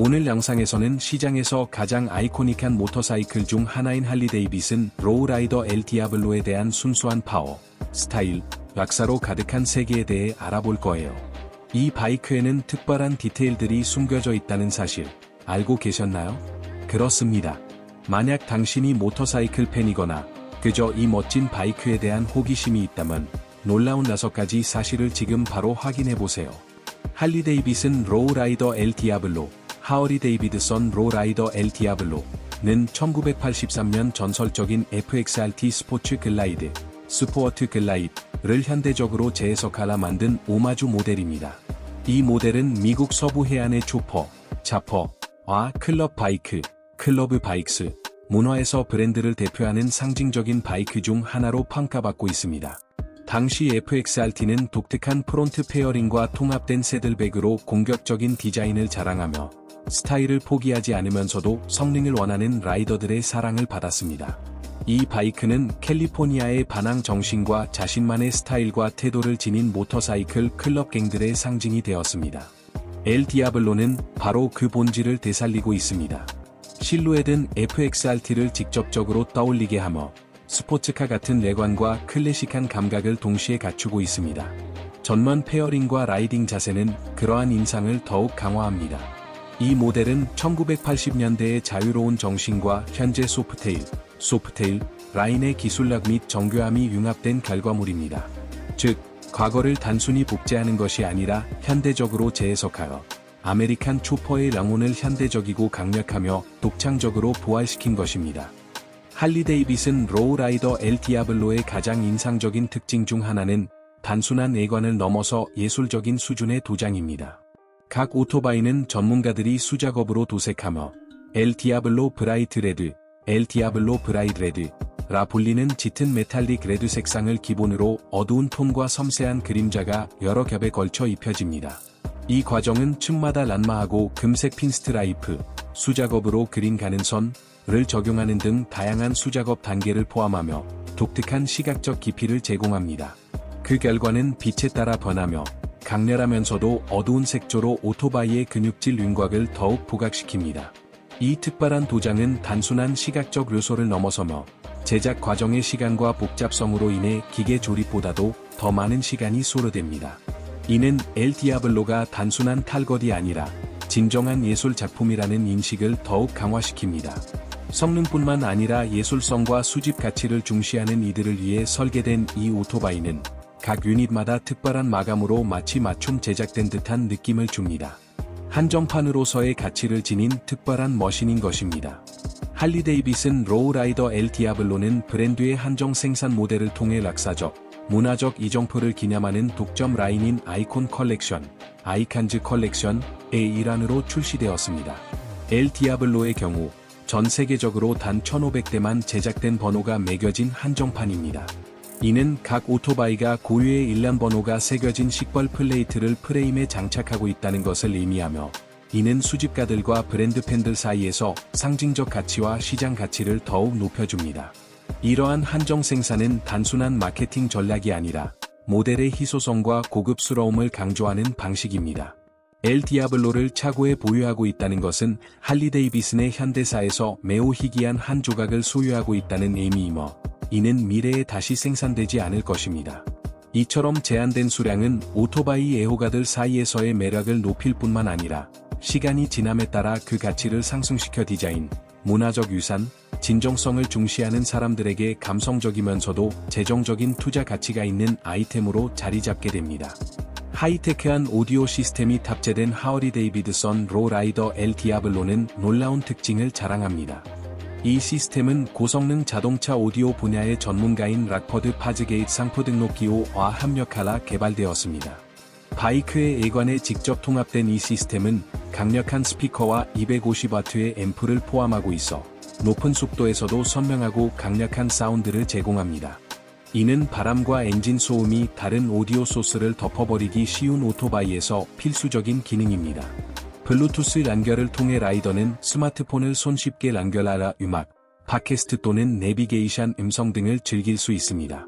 오늘 영상에서는 시장에서 가장 아이코닉한 모터사이클 중 하나인 할리데이빗은 로우라이더 엘 디아블로에 대한 순수한 파워, 스타일, 락사로 가득한 세계에 대해 알아볼 거예요. 이 바이크에는 특별한 디테일들이 숨겨져 있다는 사실 알고 계셨나요? 그렇습니다. 만약 당신이 모터사이클 팬이거나 그저 이 멋진 바이크에 대한 호기심이 있다면 놀라운 가지 사실을 지금 바로 확인해 보세요. 할리 데이빗은 로우라이더 엘 디아블로, 하어리 데이비드선 로우라이더 엘 디아블로는 1983년 전설적인 FXRT 스포츠 글라이드, 스포어트 글라이드를 현대적으로 재해석하라 만든 오마주 모델입니다. 이 모델은 미국 서부 해안의 초퍼, 자퍼와 클럽 바이크, 클러브 바이크스, 문화에서 브랜드를 대표하는 상징적인 바이크 중 하나로 평가받고 있습니다. 당시 FXRT는 독특한 프론트 페어링과 통합된 새들백으로 공격적인 디자인을 자랑하며 스타일을 포기하지 않으면서도 성능을 원하는 라이더들의 사랑을 받았습니다. 이 바이크는 캘리포니아의 반항 정신과 자신만의 스타일과 태도를 지닌 모터사이클 클럽갱들의 상징이 되었습니다. 엘 디아블로는 바로 그 본질을 되살리고 있습니다. 실루엣은 FXRT를 직접적으로 떠올리게 하며 스포츠카 같은 외관과 클래식한 감각을 동시에 갖추고 있습니다. 전면 페어링과 라이딩 자세는 그러한 인상을 더욱 강화합니다. 이 모델은 1980년대의 자유로운 정신과 현재 소프테일, 소프테일, 라인의 기술력 및 정교함이 융합된 결과물입니다. 즉, 과거를 단순히 복제하는 것이 아니라 현대적으로 재해석하여 아메리칸 초퍼의 영혼을 현대적이고 강력하며 독창적으로 부활시킨 것입니다. 할리 데이빗은 로우라이더 엘 디아블로의 가장 인상적인 특징 중 하나는 단순한 외관을 넘어서 예술적인 수준의 도장입니다. 각 오토바이는 전문가들이 수작업으로 도색하며 엘 디아블로 브라이트 레드, 엘 디아블로 브라이트 레드, 라 불리는 짙은 메탈릭 레드 색상을 기본으로 어두운 톤과 섬세한 그림자가 여러 겹에 걸쳐 입혀집니다. 이 과정은 층마다 란마하고 금색 핀스트라이프, 수작업으로 그린 가는 선을 적용하는 등 다양한 수작업 단계를 포함하며 독특한 시각적 깊이를 제공합니다. 그 결과는 빛에 따라 변하며 강렬하면서도 어두운 색조로 오토바이의 근육질 윤곽을 더욱 부각시킵니다. 이 특별한 도장은 단순한 시각적 요소를 넘어서며 제작 과정의 시간과 복잡성으로 인해 기계 조립보다도 더 많은 시간이 소요됩니다. 이는 엘 디아블로가 단순한 탈것이 아니라 진정한 예술 작품이라는 인식을 더욱 강화시킵니다. 성능뿐만 아니라 예술성과 수집 가치를 중시하는 이들을 위해 설계된 이 오토바이는 각 유닛마다 특별한 마감으로 마치 맞춤 제작된 듯한 느낌을 줍니다. 한정판으로서의 가치를 지닌 특별한 머신인 것입니다. 할리 데이빗은 로우라이더 엘 디아블로는 브랜드의 한정 생산 모델을 통해 락사적, 문화적 이정표를 기념하는 독점 라인인 아이콘 컬렉션, 아이칸즈 컬렉션의 일환으로 출시되었습니다. 엘 디아블로의 경우 전 세계적으로 단 1500대만 제작된 번호가 매겨진 한정판입니다. 이는 각 오토바이가 고유의 일련 번호가 새겨진 식벌 플레이트를 프레임에 장착하고 있다는 것을 의미하며 이는 수집가들과 브랜드 팬들 사이에서 상징적 가치와 시장 가치를 더욱 높여줍니다. 이러한 한정 생산은 단순한 마케팅 전략이 아니라 모델의 희소성과 고급스러움을 강조하는 방식입니다. 엘 디아블로를 차고에 보유하고 있다는 것은 할리 데이비슨의 현대사에서 매우 희귀한 한 조각을 소유하고 있다는 의미이며 이는 미래에 다시 생산되지 않을 것입니다. 이처럼 제한된 수량은 오토바이 애호가들 사이에서의 매력을 높일 뿐만 아니라 시간이 지남에 따라 그 가치를 상승시켜 디자인, 문화적 유산, 진정성을 중시하는 사람들에게 감성적이면서도 재정적인 투자 가치가 있는 아이템으로 자리 잡게 됩니다. 하이테크한 오디오 시스템이 탑재된 하어리 데이비드선 로라이더 엘 디아블로는 놀라운 특징을 자랑합니다. 이 시스템은 고성능 자동차 오디오 분야의 전문가인 락퍼드 파즈게이트 상표 등록 기호와 협력하라 개발되었습니다. 바이크의 외관에 직접 통합된 이 시스템은 강력한 스피커와 250W의 앰프를 포함하고 있어 높은 속도에서도 선명하고 강력한 사운드를 제공합니다. 이는 바람과 엔진 소음이 다른 오디오 소스를 덮어버리기 쉬운 오토바이에서 필수적인 기능입니다. 블루투스 연결을 통해 라이더는 스마트폰을 손쉽게 연결하라 음악, 팟캐스트 또는 내비게이션 음성 등을 즐길 수 있습니다.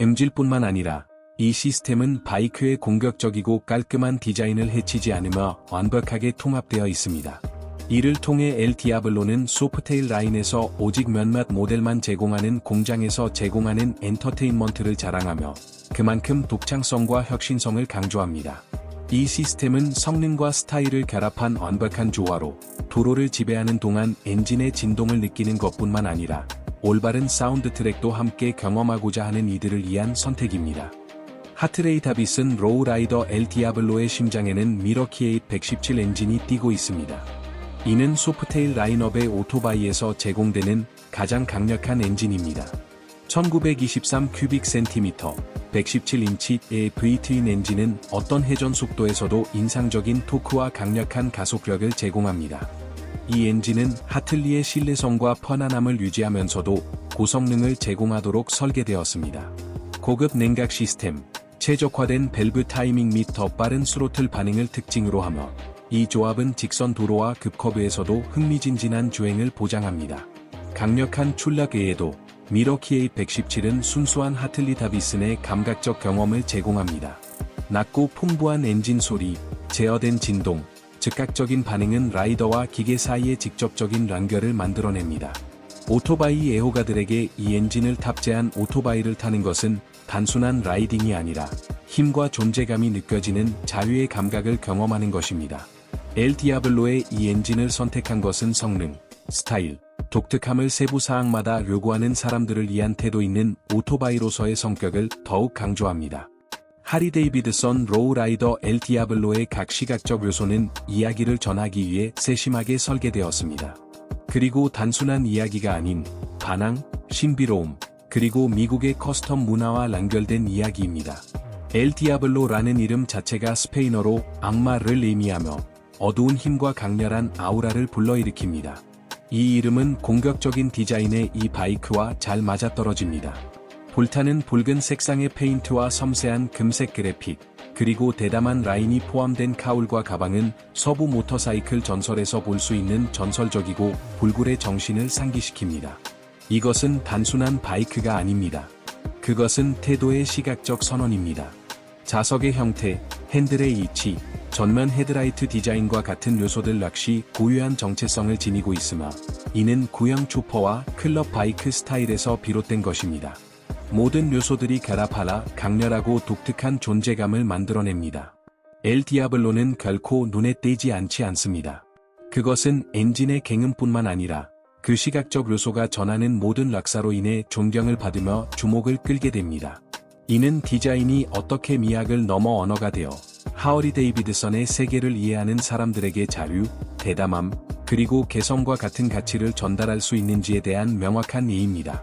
음질뿐만 아니라 이 시스템은 바이크의 공격적이고 깔끔한 디자인을 해치지 않으며 완벽하게 통합되어 있습니다. 이를 통해 엘 디아블로는 소프테일 라인에서 오직 몇몇 모델만 제공하는 공장에서 제공하는 엔터테인먼트를 자랑하며 그만큼 독창성과 혁신성을 강조합니다. 이 시스템은 성능과 스타일을 결합한 완벽한 조화로 도로를 지배하는 동안 엔진의 진동을 느끼는 것뿐만 아니라 올바른 사운드 트랙도 함께 경험하고자 하는 이들을 위한 선택입니다. 하트레이 다비슨 로우라이더 엘 디아블로의 심장에는 미러키 8 117 엔진이 뛰고 있습니다. 이는 소프테일 라인업의 오토바이에서 제공되는 가장 강력한 엔진입니다. 1923 큐빅 센티미터, 117인치의 V-트윈 엔진은 어떤 회전 속도에서도 인상적인 토크와 강력한 가속력을 제공합니다. 이 엔진은 하틀리의 신뢰성과 편안함을 유지하면서도 고성능을 제공하도록 설계되었습니다. 고급 냉각 시스템, 최적화된 밸브 타이밍 및 더 빠른 스로틀 반응을 특징으로 하며 이 조합은 직선 도로와 급커브에서도 흥미진진한 주행을 보장합니다. 강력한 출력 외에도 미러키 A117은 순수한 하틀리 다비슨의 감각적 경험을 제공합니다. 낮고 풍부한 엔진 소리, 제어된 진동, 즉각적인 반응은 라이더와 기계 사이의 직접적인 연결을 만들어냅니다. 오토바이 애호가들에게 이 엔진을 탑재한 오토바이를 타는 것은 단순한 라이딩이 아니라 힘과 존재감이 느껴지는 자유의 감각을 경험하는 것입니다. 엘 디아블로의 이 엔진을 선택한 것은 성능, 스타일, 독특함을 세부 사항마다 요구하는 사람들을 위한 태도 있는 오토바이로서의 성격을 더욱 강조합니다. 하리 데이비드선 로우라이더 엘 디아블로의 각 시각적 요소는 이야기를 전하기 위해 세심하게 설계되었습니다. 그리고 단순한 이야기가 아닌 반항, 신비로움, 그리고 미국의 커스텀 문화와 연결된 이야기입니다. 엘 디아블로라는 이름 자체가 스페인어로 악마를 의미하며 어두운 힘과 강렬한 아우라를 불러일으킵니다. 이 이름은 공격적인 디자인의 이 바이크와 잘 맞아떨어집니다. 불타는 붉은 색상의 페인트와 섬세한 금색 그래픽, 그리고 대담한 라인이 포함된 카울과 가방은 서부 모터사이클 전설에서 볼 수 있는 전설적이고 불굴의 정신을 상기시킵니다. 이것은 단순한 바이크가 아닙니다. 그것은 태도의 시각적 선언입니다. 자석의 형태, 핸들의 위치, 전면 헤드라이트 디자인과 같은 요소들 역시 고유한 정체성을 지니고 있으며 이는 구형 초퍼와 클럽 바이크 스타일에서 비롯된 것입니다. 모든 요소들이 결합하라 강렬하고 독특한 존재감을 만들어냅니다. 엘 디아블로는 결코 눈에 띄지 않지 않습니다. 그것은 엔진의 갱음뿐만 아니라 그 시각적 요소가 전하는 모든 락사로 인해 존경을 받으며 주목을 끌게 됩니다. 이는 디자인이 어떻게 미학을 넘어 언어가 되어 하어리 데이비드선의 세계를 이해하는 사람들에게 자유, 대담함, 그리고 개성과 같은 가치를 전달할 수 있는지에 대한 명확한 예입니다.